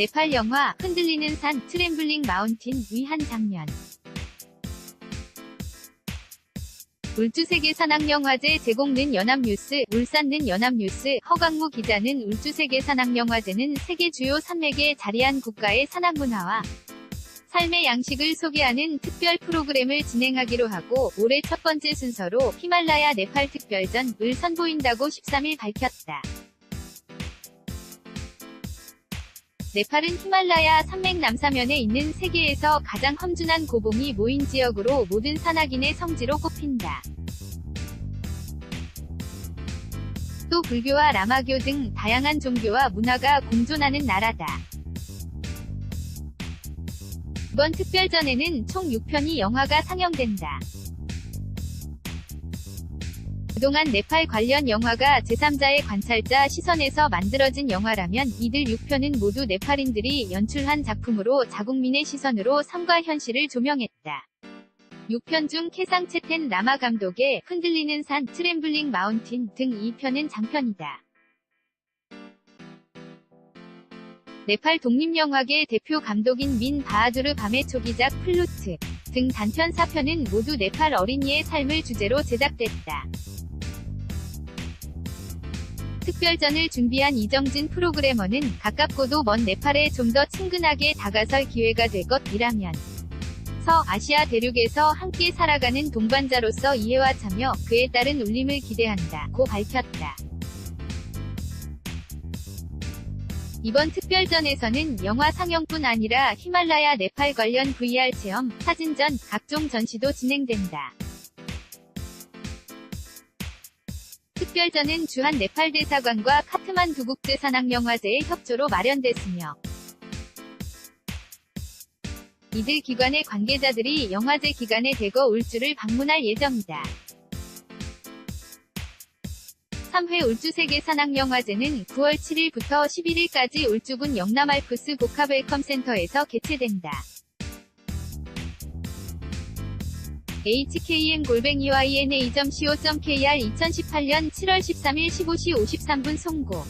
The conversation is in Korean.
네팔 영화 흔들리는 산 트램블링 마운틴 위한 장면. 울주세계 산악영화제 제공는 연합뉴스, 울산는 연합뉴스, 허광무 기자는 울주세계 산악영화제는 세계 주요 산맥에 자리한 국가의 산악문화와 삶의 양식을 소개하는 특별 프로그램을 진행하기로 하고 올해 첫 번째 순서로 히말라야 네팔 특별전을 선보인다고 13일 밝혔다. 네팔은 히말라야 산맥 남사면에 있는 세계에서 가장 험준한 고봉이 모인 지역으로 모든 산악인의 성지로 꼽힌다. 또 불교와 라마교 등 다양한 종교와 문화가 공존하는 나라다. 이번 특별전에는 총 6편이 영화가 상영된다. 그동안 네팔 관련 영화가 제3자의 관찰자 시선에서 만들어진 영화라면 이들 6편은 모두 네팔인들이 연출한 작품으로 자국민의 시선으로 삶과 현실을 조명했다. 6편 중 캐상 채텐 라마 감독의 흔들리는 산 트램블링 마운틴 등 2편은 장편이다. 네팔 독립영화계 대표 감독인 민 바하두르 밤의 초기작 플루트 등 단편 4편은 모두 네팔 어린이의 삶을 주제로 제작됐다. 특별전을 준비한 이정진 프로그래머는 가깝고도 먼 네팔에 좀 더 친근하게 다가설 기회가 될 것이라면 서 아시아 대륙에서 함께 살아가는 동반자로서 이해와 참여, 그에 따른 울림을 기대한다. 고 밝혔다. 이번 특별전에서는 영화 상영뿐 아니라 히말라야 네팔 관련 VR 체험, 사진전, 각종 전시도 진행된다. 특별전은 주한 네팔 대사관과 카트만두 국제 산악영화제의 협조로 마련됐으며 이들 기관의 관계자들이 영화제 기간에 대거 울주를 방문할 예정이다. 3회 울주 세계 산악영화제는 9월 7일부터 11일까지 울주군 영남알프스 복합웰컴센터에서 개최된다. hkm-ina.co.kr 2018년 7월 13일 15시 53분 송고